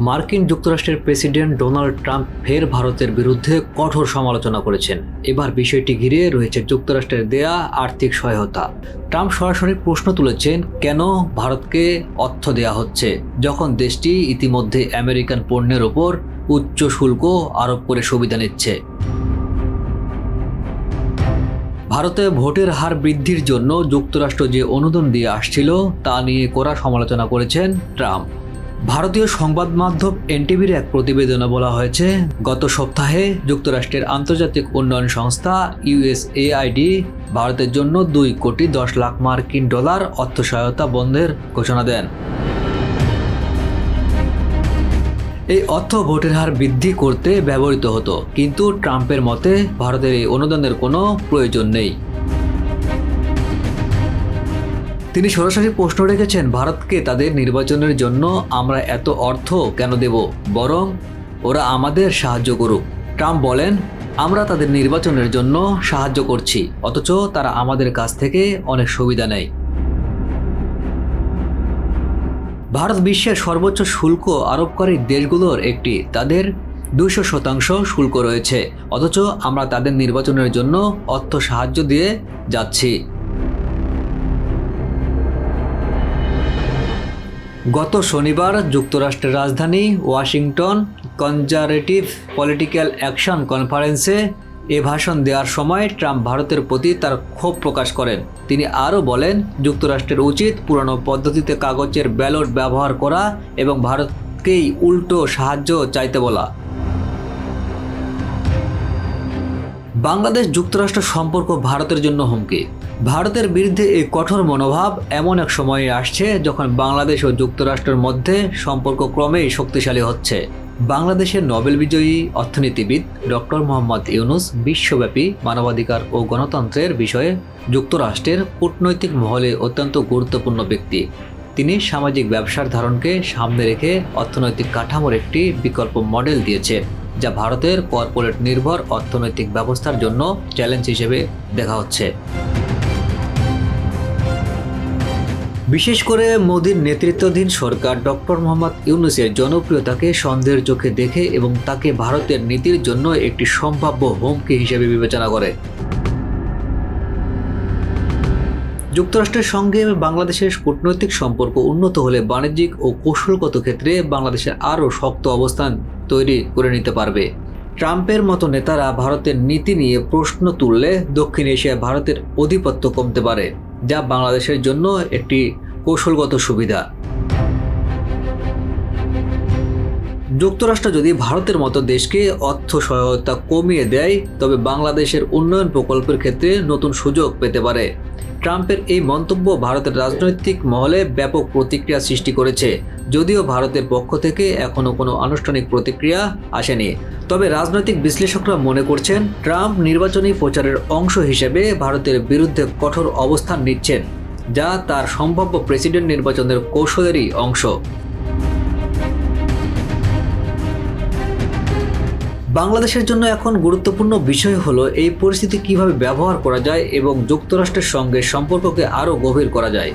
মার্কিন যুক্তরাষ্ট্রের president Donald Trump ফের ভারতের বিরুদ্ধে কঠোর সমালোচনা করেছেন। এবার বিষয়টি ঘিরে রয়েছে যুক্তরাষ্ট্রের দেয়া আর্থিক সহায়তা। ট্রাম্প সরাসরি প্রশ্ন তুলেছেন, কেন ভারতকে অর্থ দেয়া হচ্ছে? যখন দেশটি ইতিমধ্যে আমেরিকান পণ্যের ওপর উচ্চ শুল্ক আরোপ করে সুবিধা নিচ্ছে। ভারতে ভোটের হার বৃদ্ধির জন্য যুক্তরাষ্ট্র যে অনুদান দিয়ে আসছিল, তা নিয়ে কড়া সমালোচনা করেছেন ট্রাম্প। ভারতীয় সংবাদ মাধ্যম এনটিভির এক প্রতিবেদনে বলা হয়েছে, গত সপ্তাহে যুক্তরাষ্ট্রের আন্তর্জাতিক উন্নয়ন সংস্থা ইউএসএআইডি ভারতের জন্য দুই কোটি দশ লাখ মার্কিন ডলার অর্থ সহায়তা বন্ধের ঘোষণা দেন। এই অর্থ ভোটের হার বৃদ্ধি করতে ব্যবহৃত হতো, কিন্তু ট্রাম্পের মতে ভারতের এই অনুদানের কোনো প্রয়োজন নেই। তিনি সরাসরি প্রশ্ন রেখেছেন, ভারতকে তাদের নির্বাচনের জন্য আমরা এত অর্থ কেন দেব? বরং ওরা আমাদের সাহায্য করুক। ট্রাম্প বলেন, আমরা তাদের নির্বাচনের জন্য সাহায্য করছি, অথচ তারা আমাদের কাছ থেকে অনেক সুবিধা নেয়। ভারত বিশ্বের সর্বোচ্চ শুল্ক আরোপকারী দেশগুলোর একটি, তাদের দুশো শতাংশ শুল্ক রয়েছে, অথচ আমরা তাদের নির্বাচনের জন্য অর্থ সাহায্য দিয়ে যাচ্ছি। গত শনিবার যুক্তরাষ্ট্রের রাজধানী ওয়াশিংটন কনজারভেটিভ পলিটিক্যাল অ্যাকশন কনফারেন্সে এ ভাষণ দেওয়ার সময় ট্রাম্প ভারতের প্রতি তার ক্ষোভ প্রকাশ করেন। তিনি আরও বলেন, যুক্তরাষ্ট্রের উচিত পুরানো পদ্ধতিতে কাগজের ব্যালট ব্যবহার করা এবং ভারতকেই উল্টো সাহায্য চাইতে বলা। বাংলাদেশ যুক্তরাষ্ট্র সম্পর্ক ভারতের জন্য হুমকি। ভারতের বিরুদ্ধে এই কঠোর মনোভাব এমন এক সময়ে আসছে যখন বাংলাদেশ ও যুক্তরাষ্ট্রের মধ্যে সম্পর্ক ক্রমেই শক্তিশালী হচ্ছে। বাংলাদেশের নোবেল বিজয়ী অর্থনীতিবিদ ডক্টর মোহাম্মদ ইউনুস বিশ্বব্যাপী মানবাধিকার ও গণতন্ত্রের বিষয়ে যুক্তরাষ্ট্রের কূটনৈতিক মহলে অত্যন্ত গুরুত্বপূর্ণ ব্যক্তি। তিনি সামাজিক ব্যবসার ধারণকে সামনে রেখে অর্থনৈতিক কাঠামোর একটি বিকল্প মডেল দিয়েছে, যা ভারতের কর্পোরেট নির্ভর অর্থনৈতিক ব্যবস্থার জন্য চ্যালেঞ্জ হিসেবে দেখা হচ্ছে। বিশেষ করে মোদীর নেতৃত্বাধীন সরকার ডক্টর মোহাম্মদ ইউনুসের জনপ্রিয়তাকে সন্দেহের চোখে দেখে এবং তাকে ভারতের নীতির জন্য একটি সম্ভাব্য হুমকি হিসেবে বিবেচনা করে। যুক্তরাষ্ট্রের সঙ্গে বাংলাদেশের কূটনৈতিক সম্পর্ক উন্নত হলে বাণিজ্যিক ও কৌশলগত ক্ষেত্রে বাংলাদেশের আরও শক্ত অবস্থান তৈরি করে নিতে পারবে। ট্রাম্পের মতো নেতারা ভারতের নীতি নিয়ে প্রশ্ন তুললে দক্ষিণ এশিয়ায় ভারতের আধিপত্য কমতে পারে, যা বাংলাদেশের জন্য একটি কৌশলগত সুবিধা। যুক্তরাষ্ট্র যদি ভারতের মতো দেশকে অর্থ সহায়তা কমিয়ে দেয়, তবে বাংলাদেশের উন্নয়ন প্রকল্পের ক্ষেত্রে নতুন সুযোগ পেতে পারে। ট্রাম্পের এই মন্তব্য ভারতের রাজনৈতিক মহলে ব্যাপক প্রতিক্রিয়া সৃষ্টি করেছে। যদিও ভারতের পক্ষ থেকে এখনও কোনো আনুষ্ঠানিক প্রতিক্রিয়া আসেনি। তবে রাজনৈতিক বিশ্লেষকরা মনে করছেন, ট্রাম্প নির্বাচনী প্রচারের অংশ হিসেবে ভারতের বিরুদ্ধে কঠোর অবস্থান নিচ্ছেন। যা তার সম্ভাব্য প্রেসিডেন্ট নির্বাচনের কৌশলেরই অংশ। বাংলাদেশের জন্য এখন গুরুত্বপূর্ণ বিষয় হলো এই পরিস্থিতি কীভাবে ব্যবহার করা যায় এবং যুক্তরাষ্ট্রের সঙ্গে সম্পর্ককে আরও গভীর করা যায়।